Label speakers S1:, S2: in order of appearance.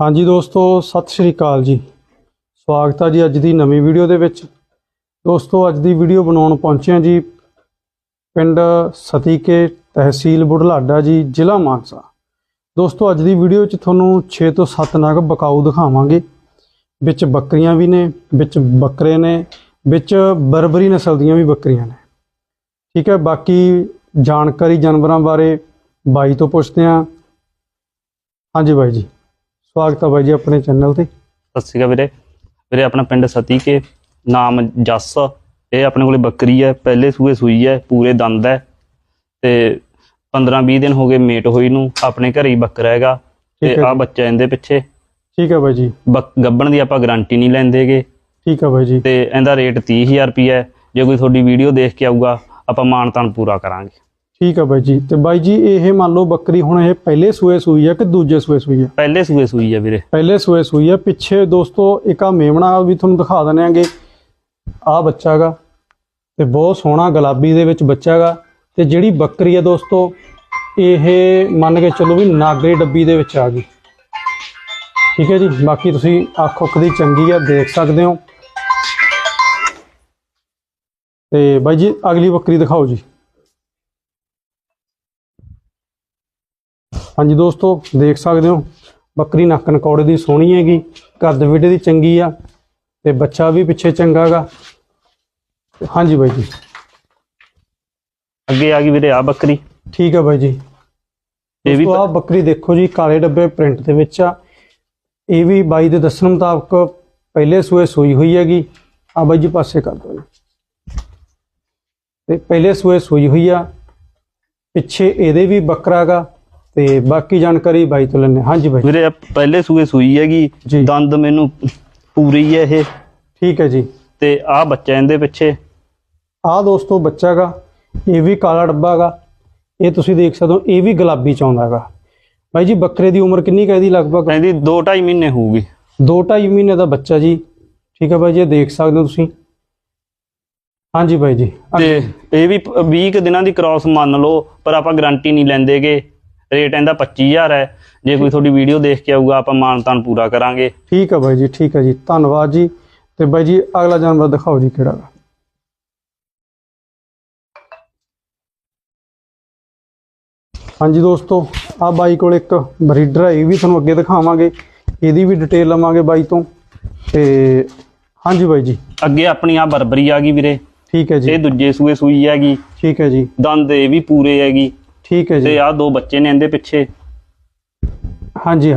S1: ਹਾਂਜੀ ਦੋਸਤੋ, ਸਤਿ ਸ਼੍ਰੀ ਅਕਾਲ ਜੀ। ਸਵਾਗਤ ਹੈ ਜੀ ਅੱਜ ਦੀ ਨਵੀਂ ਵੀਡੀਓ ਦੇ ਵਿੱਚ। ਦੋਸਤੋ, ਅੱਜ ਦੀ ਵੀਡੀਓ ਬਣਾਉਣ ਪਹੁੰਚੇ ਹਾਂ ਜੀ ਪਿੰਡ ਸਤੀਕੇ ਤਹਿਸੀਲ ਬੁਢਲਾਡਾ ਜੀ, ਜ਼ਿਲ੍ਹਾ ਮਾਨਸਾ। ਦੋਸਤੋ, ਅੱਜ ਦੀ ਵੀਡੀਓ 'ਚ ਤੁਹਾਨੂੰ 6 ਤੋਂ 7 ਨਗ ਬਕਾਊ ਦਿਖਾਵਾਂਗੇ। ਵਿੱਚ ਬੱਕਰੀਆਂ ਵੀ ਨੇ, ਵਿੱਚ ਬੱਕਰੇ ਨੇ, ਵਿੱਚ ਬਰਬਰੀ ਨਸਲ ਦੀਆਂ ਵੀ ਬੱਕਰੀਆਂ ਨੇ। ਠੀਕ ਹੈ, ਬਾਕੀ ਜਾਣਕਾਰੀ ਜਾਨਵਰਾਂ ਬਾਰੇ ਬਾਈ ਤੋਂ ਪੁੱਛਦੇ ਹਾਂ। ਹਾਂਜੀ ਬਾਈ ਜੀ। ਸਵਾਗਤ ਹੈ ਬਾਈ ਜੀ ਆਪਣੇ ਚੈਨਲ ਤੇ।
S2: ਸਤਿ ਸ਼੍ਰੀ ਅਕਾਲ ਵੀਰੇ। ਵੀਰੇ ਆਪਣਾ ਪਿੰਡ ਸਤੀ ਕੇ ਨਾਮ ਜੱਸ ਇਹ ਆਪਣੇ ਕੋਲੇ ਬੱਕਰੀ ਹੈ ਪਹਿਲੇ ਸੂਏ ਸੂਈ ਹੈ ਪੂਰੇ ਦੰਦ ਹੈ। ਤੇ 15-20 ਦਿਨ ਹੋ ਗਏ ਮੇਟ ਹੋਈ ਨੂੰ ਆਪਣੇ ਘਰੇ ਹੀ ਬੱਕਰਾ ਹੈਗਾ ਤੇ ਆ। ਬੱਚਾ ਇਹਦੇ ਪਿੱਛੇ।
S1: ਠੀਕ ਹੈ ਬਾਈ ਜੀ।
S2: ਗੱਭਣ ਦੀ ਆਪਾਂ ਗਾਰੰਟੀ ਨਹੀਂ ਲੈਂਦੇਗੇ
S1: ਠੀਕ ਹੈ ਬਾਈ ਜੀ।
S2: ਤੇ ਇਹਦਾ ਰੇਟ 30000 ਰੁਪਏ ਹੈ। ਜੇ ਕੋਈ ਤੁਹਾਡੀ ਵੀਡੀਓ ਦੇਖ ਕੇ ਆਊਗਾ ਆਪਾਂ ਮਾਨਤਾਨ ਪੂਰਾ ਕਰਾਂਗੇ।
S1: ਠੀਕ ਹੈ ਬਾਈ ਜੀ। ਤੇ ਬਾਈ ਜੀ ਇਹ ਮੰਨ ਲਓ ਬੱਕਰੀ ਹੁਣ ਇਹ ਪਹਿਲੇ ਸੂਏ ਸੂਈ ਹੈ ਕਿ ਦੂਜੇ ਸੂਏ ਸੂਈ ਹੈ
S2: ਪਹਿਲੇ ਸੂਏ ਸੂਈ ਹੈ ਵੀਰੇ।
S1: ਪਹਿਲੇ ਸੂਏ ਸੂਈ ਹੈ ਪਿੱਛੇ ਦੋਸਤੋ ਇੱਕ ਆ ਮੇਮਣਾ ਵੀ ਤੁਹਾਨੂੰ ਦਿਖਾ ਦਿੰਦੇ ਆਂਗੇ। ਆ ਬੱਚਾ ਗਾ। ਤੇ ਬਹੁਤ ਸੋਹਣਾ ਗੁਲਾਬੀ ਦੇ ਵਿੱਚ ਬੱਚਾ ਗਾ। ਤੇ ਜਿਹੜੀ ਬੱਕਰੀ ਹੈ ਦੋਸਤੋ ਇਹ ਮੰਨ ਕੇ ਚੱਲੋ ਵੀ ਨਾਗਰੇ ਡੱਬੀ ਦੇ ਵਿੱਚ ਆ ਗਈ। ਠੀਕ ਹੈ ਜੀ। ਬਾਕੀ ਤੁਸੀਂ ਅੱਖ ਉੱਖ ਦੀ ਚੰਗੀ ਆ ਦੇਖ ਸਕਦੇ ਹੋ। ਤੇ ਬਾਈ ਜੀ ਅਗਲੀ ਬੱਕਰੀ ਦਿਖਾਓ ਜੀ। ਹਾਂਜੀ ਦੋਸਤੋ ਦੇਖ ਸਕਦੇ ਹੋ ਬੱਕਰੀ ਨੱਕ ਨਕੌੜੇ ਦੀ ਸੋਹਣੀ ਹੈਗੀ ਕੱਦ ਵਿਡੇ ਦੀ ਚੰਗੀ ਆ ਤੇ ਬੱਚਾ ਵੀ ਪਿੱਛੇ ਚੰਗਾ ਗਾ। ਤੇ ਹਾਂਜੀ ਬਾਈ ਜੀ।
S2: ਅੱਗੇ ਆ ਗਈ ਵੀਰੇ ਆ ਬੱਕਰੀ।
S1: ਠੀਕ ਹੈ ਬਾਈ ਜੀ।
S2: ਇਹ ਵੀ
S1: ਆ ਬੱਕਰੀ ਦੇਖੋ ਜੀ ਕਾਲੇ ਡੱਬੇ ਪ੍ਰਿੰਟ ਦੇ ਵਿੱਚ ਆ। ਇਹ ਵੀ ਬਾਈ ਦੇ ਦੱਸਣ ਮੁਤਾਬਕ ਪਹਿਲੇ ਸੂਏ ਸੂਈ ਹੋਈ ਹੈਗੀ। ਆ ਬਾਈ ਜੀ ਪਾਸੇ ਕਰ ਜੀ। ਤੇ ਪਹਿਲੇ ਸੂਏ ਸੂਈ ਹੋਈ ਆ। ਪਿੱਛੇ ਇਹਦੇ ਵੀ ਬੱਕਰਾ ਗਾ। ਤੇ ਬਾਕੀ ਜਾਣਕਾਰੀ ਬਾਈ ਤੋਂ ਲੈਣੇ ਹਾਂਜੀ ਬਾਈ।
S2: ਵੀਰੇ ਆਹ ਪਹਿਲੇ ਸੂਏ ਸੂਈ ਹੈਗੀ
S1: ਜੀ।
S2: ਦੰਦ ਮੈਨੂੰ ਪੂਰੀ ਹੈ ਇਹ।
S1: ਠੀਕ ਹੈ ਜੀ।
S2: ਤੇ ਆ ਬੱਚਾ ਇਹਦੇ ਪਿੱਛੇ।
S1: ਆਹ ਦੋਸਤੋ ਬੱਚਾ ਗਾ ਇਹ ਵੀ ਕਾਲਾ ਡੱਬਾ ਗਾ ਇਹ ਤੁਸੀਂ ਦੇਖ ਸਕਦੇ ਹੋ ਇਹ ਵੀ ਗੁਲਾਬੀ ਚ ਆਉਂਦਾ ਗਾ ਬਾਈ ਜੀ ਬੱਕਰੇ ਦੀ ਉਮਰ ਕਿੰਨੀ ਕਹਿਦੀ ਲਗਭਗ?
S2: ਕਹਿੰਦੀ 2.5 ਮਹੀਨੇ ਹੋਊਗੀ।
S1: 2.5 ਮਹੀਨੇ ਦਾ ਬੱਚਾ ਜੀ। ਠੀਕ ਹੈ ਬਾਈ ਜੀ ਇਹ ਦੇਖ ਸਕਦੇ ਹੋ ਤੁਸੀਂ। ਹਾਂਜੀ ਬਾਈ ਜੀ।
S2: ਤੇ ਇਹ ਵੀ 20 ਕੁ ਦਿਨਾਂ ਦੀ ਕ੍ਰਾਸ ਮੰਨ ਲਓ ਪਰ ਆਪਾਂ ਗਾਰੰਟੀ ਨਹੀਂ ਲੈਂਦੇਗੇ। ਰੇਟ ਇਹਦਾ 25000 ਹੈ। ਜੇ ਕੋਈ ਤੁਹਾਡੀ ਵੀਡੀਓ ਦੇਖ ਕੇ ਆਊਗਾ ਆਪਾਂ ਮਾਨਤਾਨ ਪੂਰਾ ਕਰਾਂਗੇ।
S1: ਠੀਕ ਹੈ ਬਾਈ ਜੀ ਠੀਕ ਹੈ ਜੀ। ਧੰਨਵਾਦ ਜੀ। ਤੇ ਬਾਈ ਜੀ ਅਗਲਾ ਜਾਨਵਰ ਦਿਖਾਓ ਜੀ ਕਿਹੜਾ ਗਾ ਹਾਂਜੀ ਦੋਸਤੋ ਆ ਬਾਈ ਕੋਲ ਇੱਕ ਬਰੀਡਰ ਹੈ ਇਹ ਵੀ ਤੁਹਾਨੂੰ ਅੱਗੇ ਦਿਖਾਵਾਂਗੇ। ਇਹਦੀ ਵੀ ਡਿਟੇਲ ਲਵਾਂਗੇ ਬਾਈ ਤੋਂ। ਤੇ ਹਾਂਜੀ ਬਾਈ ਜੀ।
S2: ਅੱਗੇ ਆਪਣੀ ਆ ਬਰਬਰੀ ਆ ਗਈ ਵੀਰੇ।
S1: ਠੀਕ ਹੈ ਜੀ।
S2: ਇਹ ਦੂਜੇ ਸੂਏ ਸੂਈ ਹੈਗੀ।
S1: ਠੀਕ ਹੈ ਜੀ।
S2: ਦੰਦ ਇਹ ਵੀ ਪੂਰੇ ਹੈਗੀ।
S1: ਠੀਕ ਹੈ ਜੀ।
S2: ਤੇ ਆ ਦੋ ਬੱਚੇ ਨੇ ਇਹਦੇ ਪਿੱਛੇ।
S1: ਹਾਂਜੀ